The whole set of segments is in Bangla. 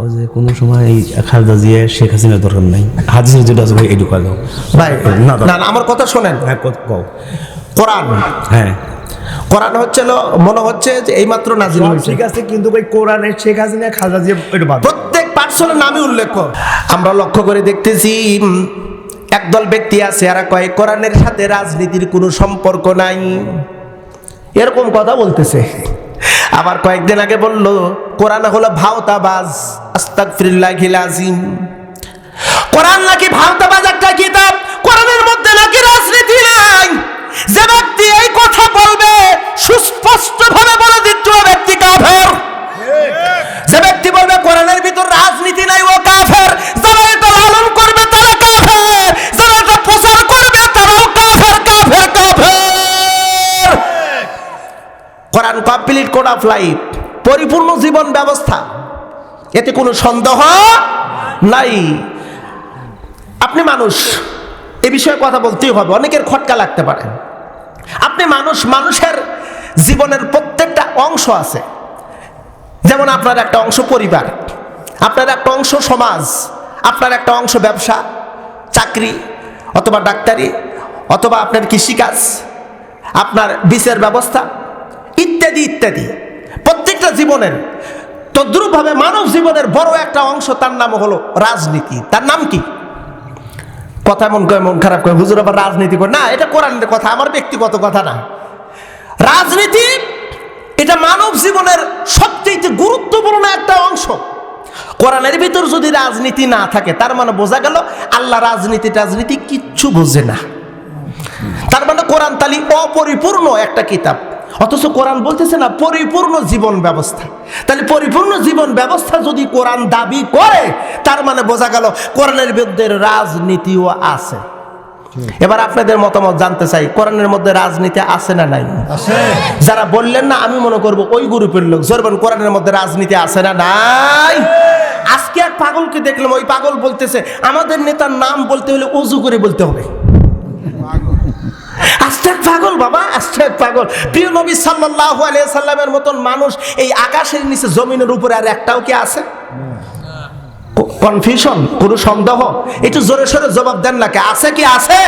ও যে কোনো সময় এই খালেদা জিয়া শেখ হাসিনার দরকার নাই। হাদিসে যেটা আছে ভাই এটুকু আলো। ভাই না, না আমার কথা শোনেন। হ্যাঁ কও। কোরআন। হ্যাঁ। কোরআন হচ্ছিল মনে হচ্ছে যে এইমাত্র নাজিল হয়েছে। ঠিক আছে কিন্তু ভাই কোরআনের শেখ হাসিনা খালেদা জিয়া প্রত্যেক পার্সনের নামই উল্লেখ আমরা লক্ষ্য করে দেখতেছি একদল ব্যক্তি আছে আর কয় কোরআনের সাথে রাজনীতির কোনো সম্পর্ক নাই। এরকম কথা বলতেছে। আবার কয়েকদিন আগে বলল, কোরআন হলো ভাওতাবাজ আস্তাগফিরুল্লাহিল আজিম কোরআন নাকি ভাওতাবাজ একটা কিতাব? কোরআনের মধ্যে নাকি রাজনীতি নাই। যে ব্যক্তি এই কথা বলবে, সুস্পষ্টভাবে বলে ও ব্যক্তি কাফের। অফ লাইফ পরিপূর্ণ জীবন ব্যবস্থা, এতে কোনো সন্দেহ নাই। আপনি মানুষ, এ বিষয়ে কথা বলতেই হবে, অনেকের খটকা লাগতে পারে। আপনি মানুষ, মানুষের জীবনের প্রত্যেকটা অংশ আছে। যেমন আপনার একটা অংশ পরিবার, আপনার একটা অংশ সমাজ, আপনার একটা অংশ ব্যবসা, চাকরি, অথবা ডাক্তারি, অথবা আপনার কৃষিকাজ, আপনার বিচার ব্যবস্থা ইত্যাদি ইত্যাদি। প্রত্যেকটা জীবনের, তদ্রুপভাবে মানব জীবনের বড় একটা অংশ তার নাম হলো রাজনীতি। তার নাম কি? কথা মন করে মন খারাপ করে হুজুর আবার রাজনীতি করে। না, এটা কোরআনের কথা, আমার ব্যক্তিগত কথা না। রাজনীতি, এটা মানব জীবনের সবচেয়ে গুরুত্বপূর্ণ একটা অংশ। কোরআনের ভিতর যদি রাজনীতি না থাকে, তার মানে বোঝা গেল আল্লাহ রাজনীতি রাজনীতি কিচ্ছু বোঝে না। তার মানে কোরআন তালি অপরিপূর্ণ একটা কিতাব। অথচ কোরআন বলতেছে না পরিপূর্ণ জীবন ব্যবস্থা। তাহলে পরিপূর্ণ জীবন ব্যবস্থা যদি কোরআন দাবি করে তার মানে বোঝা গেল কোরআনের বিরুদ্ধে রাজনীতিও আছে। এবার আপনাদের মতামত জানতে চাই কোরআনের মধ্যে রাজনীতি আছে না নাই? যারা বললেন না আমি মনে করব ওই গ্রুপের লোক জোরবান কোরআনের মধ্যে রাজনীতি আছে না নাই? আজকে এক পাগলকে দেখলাম ওই পাগল বলতেছে আমাদের নেতার নাম বলতে হলে অজু করে বলতে হবে। পাগল বাবা আস্তে পাগল। প্রিয় নবী সাল্লাল্লাহু আলাইহি সাল্লামের মতন মানুষ এই আকাশের নিচে জমিনের উপরে আর একটাও কি আছে? কনফিউশন কোনো সন্দেহ? একটু জোরে সোরে জবাব দেন না কে? আছে কি আছে?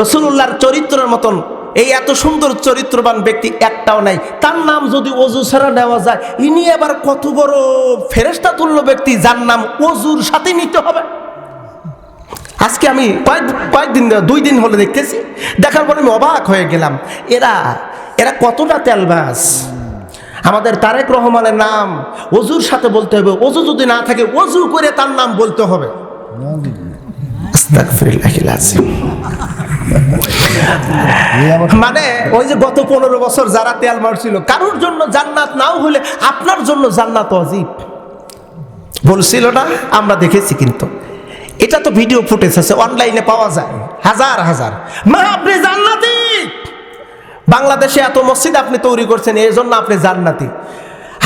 রসুল্লাহর চরিত্রের মতন এই এত সুন্দর চরিত্রবান ব্যক্তি একটাও নাই। তার নাম যদি অজু ছাড়া নেওয়া যায়, ইনি আবার কত বড় ফেরেস্তা তুল্য ব্যক্তি, যার নাম অজুর সাথে নিতে হবে। আজকে আমি কয়েক কয়েকদিন দুই দিন হলে দেখতেছি। দেখার পরে আমি অবাক হয়ে গেলাম। এরা এরা কতটা তেলবাস আমাদের তারেক রহমানের নাম অজুর সাথে বলতে হবে। অজু যদি না থাকে, অজু করে তার নাম বলতে হবে। মানে ওই যে গত পনেরো বছর যারা তেল মারছিল, কারোর জন্য জান্নাত নাও হলে আপনার জন্য জান্নাত অজীব। বলছিল না? আমরা দেখেছি কিন্তু। এটা তো ভিডিও ফুটেজ আছে অনলাইনে পাওয়া যায়, হাজার হাজার। মা, আপনি জান্নাতি! বাংলাদেশে এত মসজিদ আপনি তৈরি করছেন এই জন্য আপনি জান্নাতি।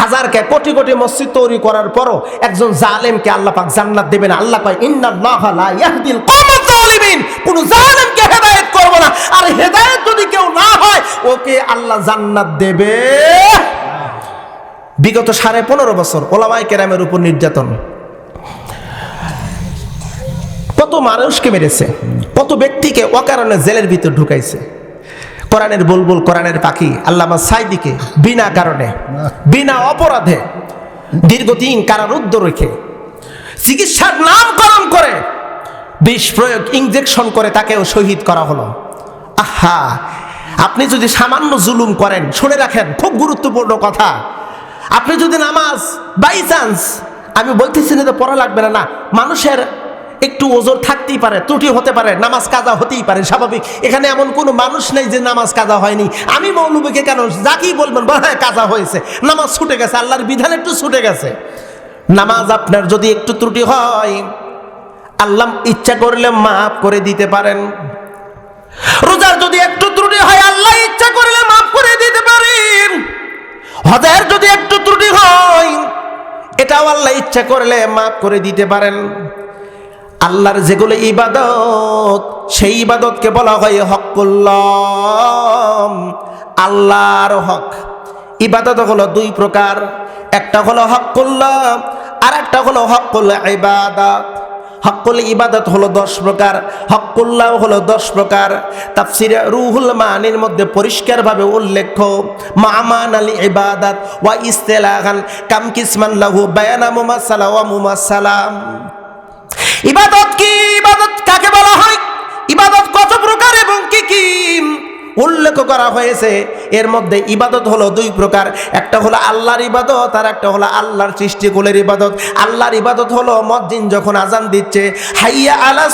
হাজারকে, কোটি কোটি মসজিদ তৈরি করার পরও একজন জালেমকে আল্লাহ পাক জান্নাত দেবেন। আল্লাহ কয়, ইন্নাল্লাহ লা ইয়াহদিল কওমাজ জালিমিন কোন জালেমকে হেদায়েত করব না। আর হেদায়েত যদি কেউ না হয়, ওকে আল্লাহ জান্নাত দেবে। বিগত সাড়ে পনেরো বছর ওলামাই কেরামের উপর নির্যাতন। কত মানুষকে মেরেছে, কত ব্যক্তিকে অকারণে জেলের ভিতর ঢুকাইছে। কোরআনের বুলবুল, কোরআনের পাখি, আল্লামা সাইদিকে বিনা কারণে, বিনা অপরাধে দীর্ঘদিন কারারুদ্ধ রেখে চিকিৎসার নামকরণ করে বিষ প্রয়োগ ইঞ্জেকশন করে তাকেও শহীদ করা হলো। আহা, আপনি যদি সামান্য জুলুম করেন, শুনে রাখেন, খুব গুরুত্বপূর্ণ কথা। আপনি যদি নামাজ বাই চান্স আমি বলতেছি না তো পড়া লাগবে না না, মানুষের একটু ওজোর থাকতেই পারে, ত্রুটি হতে পারে, নামাজ কাজা হতেই পারে, স্বাভাবিক। এখানে এমন কোনো মানুষ নেই যে নামাজ কাজা হয়নি। আমি মৌলবীকে কেন যাকেই বলবেন, বল হ্যাঁ কাজা হয়েছে। নামাজ ছুটে গেছে, আল্লাহর বিধান একটু ছুটে গেছে। নামাজ আপনার যদি একটু ত্রুটি হয়, আল্লাহ ইচ্ছা করলে মাফ করে দিতে পারেন। রোজার যদি একটু ত্রুটি হয়, আল্লাহ ইচ্ছা করলে মাফ করে দিতে পারেন। হজের যদি একটু ত্রুটি হয়, এটাও আল্লাহ ইচ্ছা করলে মাফ করে দিতে পারেন। আল্লাহর যেগুলো ইবাদত, সেই ইবাদতকে বলা হয় হকুল্লাম। আল্লাহর হক। ইবাদত হলো দুই প্রকার। একটা হলো হকুল্লাহ আর একটা হলো হকুল ইবাদত। হকুল ইবাদত হলো দশ প্রকার, হকুল্লাহ হলো দশ প্রকার। তাফসিরে রুহুল মানির মধ্যে পরিষ্কারভাবে উল্লেখ মামান আলী ইবাদত ওয়া ইস্তেলাহান কাম কিসমান লাহু বায়ানা মুমাসালা ওয়া মুমাসালাম। ইবাদত কি? ইবাদত কাকে বলা হয়? ইবাদত কত প্রকার এবং কি কি উল্লেখ করা হয়েছে? এর মধ্যে ইবাদত হলো দুই প্রকার। একটা হলো আল্লাহর ইবাদত, আর একটা হলো আল্লাহর সৃষ্টিকুলের ইবাদত। আল্লাহর ইবাদত হলো মসজিদ যখন আজান দিচ্ছে, হাইয়া আলা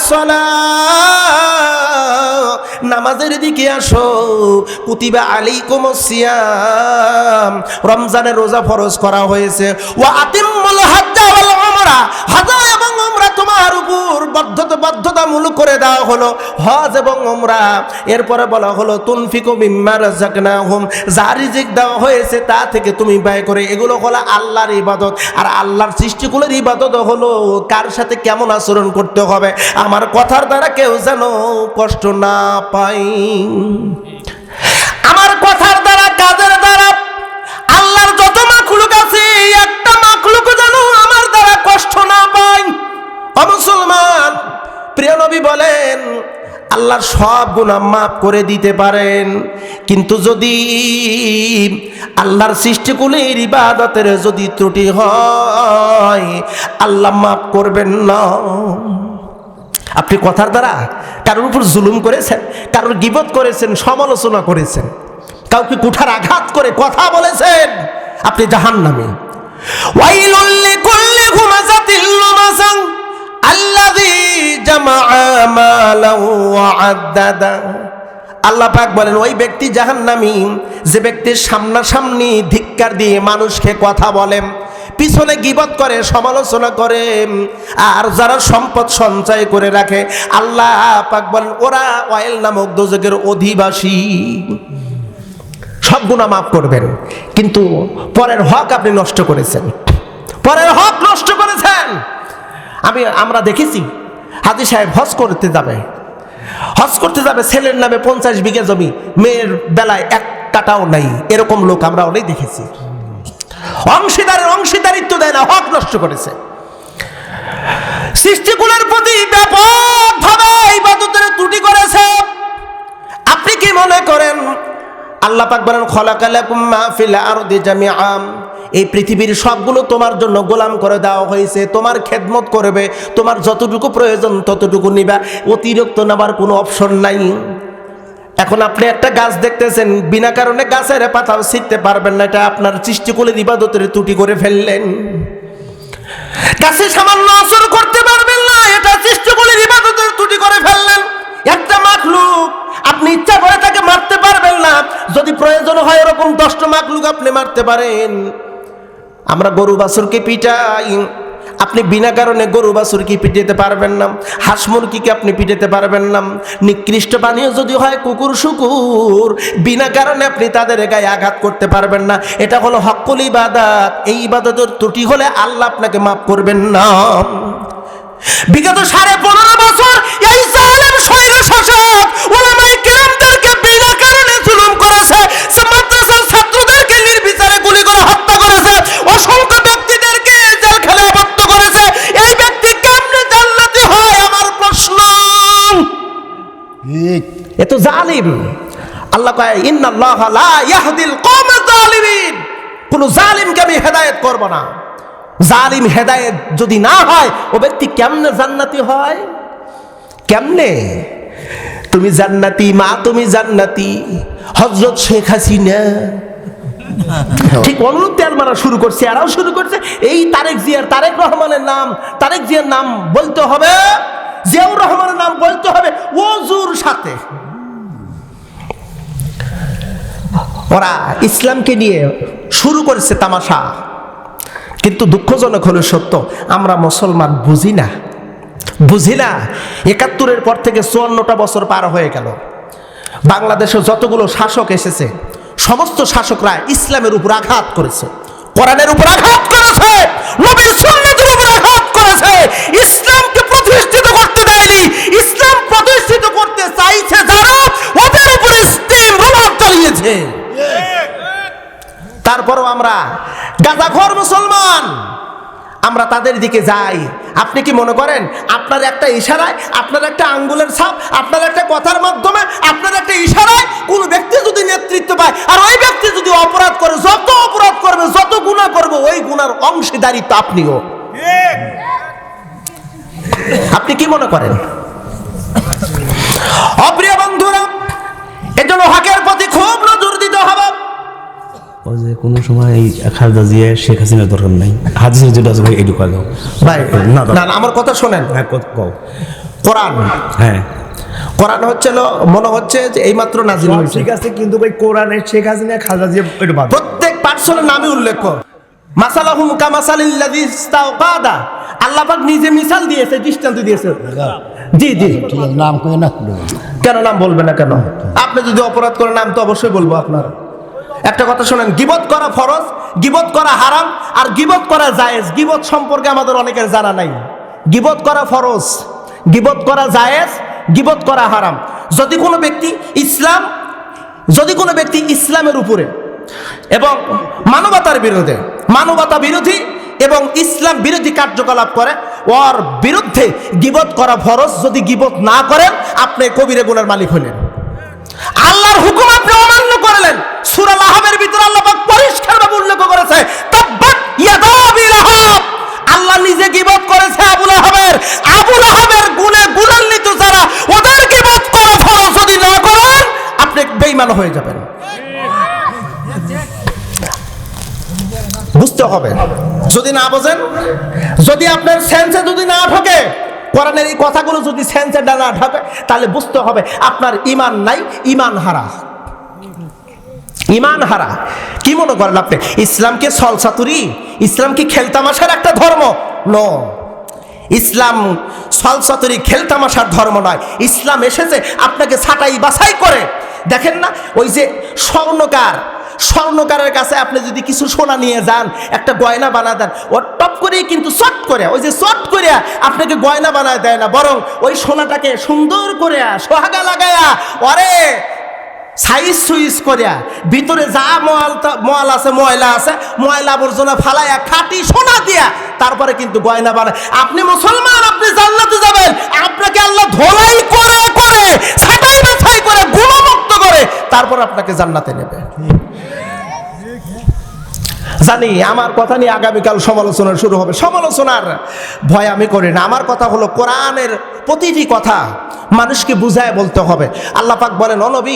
নামাজের দিকে আসো, কুতিবা আলাইকুম সিয়াম। রমজানের রোজা ফরজ করা হয়েছে। ওয়া আতিম্মুল হাজ্জা ওয়াল উমরা। হজ বাধ্যতা বাধ্যতামূলক করে দেওয়া হলো। হজ এবং উমরা। এরপরে বলা হলো, তুনফিকু মিম্মা রাযাকনাহুম। যা রিজিক দেওয়া হয়েছে, তা থেকে তুমি ব্যয় করে। এগুলো হলো আল্লাহর ইবাদত। আর আল্লাহর সৃষ্টিকুলের ইবাদত হলো, কার সাথে কেমন আচরণ করতে হবে? আমার কথার দ্বারা কেউ যেন কষ্ট না পাই আমার কথার নবী বলেন, আল্লাহর সব গুণা মাফ করে দিতে পারেন। কিন্তু যদি আল্লাহর সৃষ্টিকুলের ইবাদতের যদি ত্রুটি হয়, আল্লাহ মাফ করবেন না। আপনি কথার দ্বারা কারোর উপর জুলুম করেছেন, কারোর গিবত করেছেন, সমালোচনা করেছেন, কাউকে কুঠার আঘাত করে কথা বলেছেন, আপনি জাহান নামে ওয়াইলুল্লি কুল্লি হুমাজাতিল আল্লাহ পাক বলেন, ওই ব্যক্তি জাহান্নামী, যে ব্যক্তির সামনাসামনি ধিক্কার দিয়ে মানুষকে কথা বলেন পিছনে গিবত করে, সমালোচনা করে, আর যারা সম্পদ সঞ্চয় করে রাখে, আল্লাহ পাক বলেন, ওরা অয়েল নামক দোজকের অধিবাসী। সব গুণা মাফ করবেন, কিন্তু পরের হক আপনি নষ্ট করেছেন। পরের হক নষ্ট করেছেন। আমি, আমরা দেখেছি। হাজি সাহেব হজ করতে যাবে। হজ করতে যাবে, ছেলের নামে পঞ্চাশ বিঘা জমি, মেয়ের বেলায় এক কাটাও নাই। এরকম লোক আমরা অনেক দেখেছি। অংশীদারের অংশীদারিত্ব দেয় না, হক নষ্ট করেছে। সৃষ্টিকুলের প্রতি ব্যাপকভাবে ইবাদতের ত্রুটি করেছে। আপনি কি মনে করেন, আল্লাহ পাক বলেন, খলাকালাকুম মা ফিল আরদি জামিআম এই পৃথিবীর সবগুলো তোমার জন্য গোলাম করে দেওয়া হয়েছে, তোমার খেদমত করবে, তোমার যতটুকু প্রয়োজন ততটুকু নিবা। অতিরিক্ত নেবার কোনো অপশন নাই। এখন আপনি একটা গাছ দেখতেছেন, বিনা কারণে গাছের পাতাও ছিটতে পারবেন না, এটা আপনার সৃষ্টিকুলের ইবাদতের ত্রুটি করে ফেললেন। গাছে সামান্য আসর করতে পারবেন না, এটা সৃষ্টিকুলের ইবাদতের ত্রুটি করে ফেললেন। একটা মাখলুক, আপনি ইচ্ছা করে তাকে মারতে পারবেন না, যদি প্রয়োজন হয় এরকম দশটা মাখলুক আপনি মারতে পারেন। আমরা গরু বাছুরকে পিটাই? আপনি বিনা কারণে গরু বাছুরকে পিটাতে পারবেন না? হাঁস মুরগিকে আপনি পিটাতে পারবেন না? নিকৃষ্ট পানীয় যদি হয় কুকুর, শুকুর, বিনা কারণে আপনি তাদের গায়ে আঘাত করতে পারবেন না। এটা হলো হক্কুল ইবাদাত। এই ইবাদতের ত্রুটি হলে আল্লাহ আপনাকে মাফ করবেন না। বিগত সাড়ে পনেরো বছর এ তো জালিম। আল্লাহ কয়, ইন্নাল্লাহ লা ইয়াহদিল কওমা জালিমিন। কোন জালিমকে আমি হেদায়েত করব না। জালিম হেদায়েত যদি না হয়, ও ব্যক্তি কেমনে জান্নাতি হয়? কেমনে? তুমি জান্নাতি মা, তুমি জান্নাতি। হজরত শেখ হাসিনা। ঠিক অনুরূপ তেল মারা শুরু করছে, এরাও শুরু করছে। এই তারেক জিয়ার, তারেক রহমানের নাম, তারেক জিয়ার নাম বলতে হবে জিয়াউর রহমানের নাম বলতে হবে ওজুর সাথে। ওরা ইসলামকে নিয়ে শুরু করেছে তামাশা। কিন্তু দুঃখজনক হলো সত্য, আমরা মুসলমান বুঝি না। বুঝি না, একাত্তরের পর থেকে চুয়ান্নটা বছর পার হয়ে গেল। বাংলাদেশে যতগুলো শাসক এসেছে, সমস্ত শাসকরা ইসলামের উপর আঘাত করেছে। কোরআনের উপর আঘাত করেছে, নবীর সুন্নতের উপর আঘাত করেছে ইসলামকে করতে চাইছে যারা ওদের উপর স্টিম রোলার চালিয়েছে। তারপরও আমরা গাঁজাখোর মুসলমান আমরা তাদের দিকে যাই। আপনি কি মনে করেন আপনার একটা ইশারায় আপনার একটা আঙ্গুলের ছাপ আপনার একটা কথার মাধ্যমে আপনার একটা ইশারায় কোনো ব্যক্তি যদি নেতৃত্ব পায় আর ওই ব্যক্তি যদি অপরাধ করে যত অপরাধ করবে যত গুণা করবে ওই গুণার অংশীদারিত্ব আপনিও। আপনি কি মনে করেন? অপ্রিয় বন্ধুরা এজন্য হকের প্রতি খুব নজর দিতে হবে। ওই যে কোনো সময় এই খালেদা জিয়া শেখ হাসিনার দরকার নাই। হাদিসে যেটা আছে ভাই এটুকু দাও ভাই না, না। আমার কথা শোনেন। হ্যাঁ কও, কোরআন। হ্যাঁ। কোরআন হচ্ছিল মনে হচ্ছে যে এইমাত্র নাজিল হয়েছে। ঠিক আছে কিন্তু ভাই কোরআনের শেখ হাসিনা খাজা দিয়ে একটু বাদ প্রত্যেক পার্সনের নামে উল্লেখ কর। মাসালাহুম কামাসালিল্লাযী ইস্তাওকাদা। আল্লাহ পাক নিজে মিসাল দিয়েছে, দৃষ্টান্ত দিয়েছে। জি জি। নাম করে না কেন নাম বলবে না কেন? আপনি যদি অপরাধ করেন নাম তো অবশ্যই বলব আপনার। একটা কথা শোনেন, গিবত করা ফরজ, গিবত করা হারাম, আর গিবত করা জায়েজ। গিবত সম্পর্কে আমাদের অনেকের জানা নাই। গিবত করা ফরজ, গিবত করা জায়েজ, গিবত করা হারাম। যদি কোনো ব্যক্তি ইসলাম, যদি কোনো ব্যক্তি ইসলামের উপরে এবং মানবতার বিরুদ্ধে, মানবতা বিরোধী এবং ইসলাম বিরোধী কার্যকলাপ করে, ওর বিরুদ্ধে গিবত করা ফরজ, যদি গিবত না করেন, আপনি কবিরে গুণের মালিক হলেন। আল্লাহর হুকুম আপনি অমান্য করলেন। সূরা লাহাবের ভিতরে আল্লাহ পরিষ্কারভাবে উল্লেখ করেছে আল্লাহ নিজে গিবত করেছে আবু লাহাবের। আবু লাহাবের গুণে গুণান্বিত যারা ওদের গিবত করা ফরজ, যদি না করেন, আপনি বেঈমান হয়ে যাবেন। বুঝতে হবে। যদি না বোঝেন, যদি আপনার সেন্সে যদি না ঢোকে, কোরআনের এই কথাগুলো যদি সেন্সে না ঢোকে, তাহলে বুঝতে হবে আপনার ইমান নাই, ইমান হারা। ইমান হারা। কি মনে করেন আপনি? ইসলামকে সলসাতুরি ইসলাম কি খেলতামাশার একটা ধর্ম? ন ইসলাম সলসাতুরি খেলতামাশার ধর্ম নয়। ইসলাম এসেছে আপনাকে ছাটাই বাছাই করে। দেখেন না, ওই যে স্বর্ণকার স্বর্ণকারের কাছে আপনি যদি কিছু সোনা নিয়ে যান, একটা গয়না বানা দেন, ও টপ করেই কিন্তু চট করে, ওই যে চট করে আপনাকে গয়না বানায় দেয় না, বরং ওই সোনাটাকে সুন্দর করে সোহাগা লাগায়া অরে সাইজ সুইজ করিয়া, ভিতরে যা ময়াল ময়াল আছে, ময়লা আছে, ময়লা আবর্জনা ফালাইয়া খাটি সোনা দিয়া তারপরে কিন্তু গয়না বানায়। আপনি মুসলমান, আপনি জান্নাতে যাবেন, আপনাকে আল্লাহ ধোলাই করে করে, ছাটাই বাছাই করে গুণমুক্ত করে তারপর আপনাকে জান্নাতে নেবে। জানি, আমার কথা নিয়ে আগামীকাল সমালোচনা শুরু হবে। সমালোচনার ভয় আমি করি না। আমার কথা হলো কোরআনের প্রতিটি কথা মানুষকে বুঝায় বলতে হবে। আল্লাহ পাক বলেন অনবী